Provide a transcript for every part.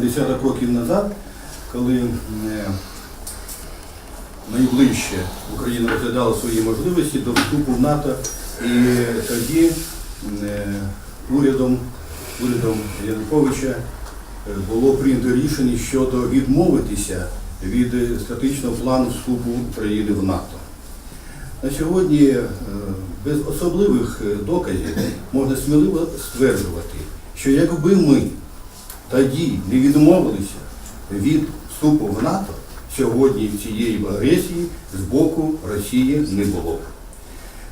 Десяток років назад, коли е, найближче Україна розглядала свої можливості до вступу в НАТО, і тоді е, урядом, урядом Януковича е, було прийнято рішення щодо відмовитися від стратегічного плану вступу України в НАТО. На сьогодні без особливих доказів можна сміливо стверджувати, що якби ми тоді не відмовилися від вступу в НАТО, сьогодні цієї агресії з боку Росії не було.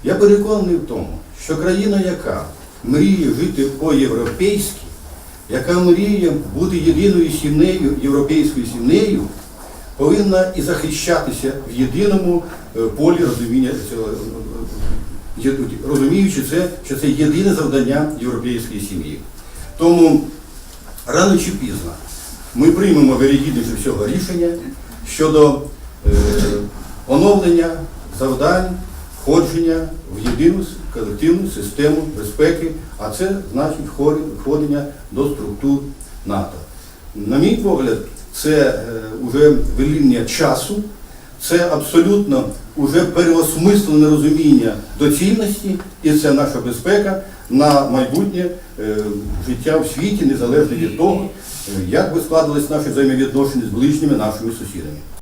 Я переконаний в тому, що країна, яка мріє жити по-європейськи, яка мріє бути єдиною сім'єю, європейською сім'єю, повинна і захищатися в єдиному е, полі розуміння цього, е, е, розуміючи це, що це єдине завдання європейської сім'ї. Тому рано чи пізно ми приймемо вирігідніше всього рішення щодо е, оновлення завдань, входження в єдину колективну систему безпеки, а це значить входення до структур НАТО. На мій погляд, це вже веління часу, це абсолютно вже переосмислене розуміння доцільності, і це наша безпека на майбутнє е, життя в світі, незалежно від того, е, як би складались наші взаємовідношення з ближніми нашими сусідами.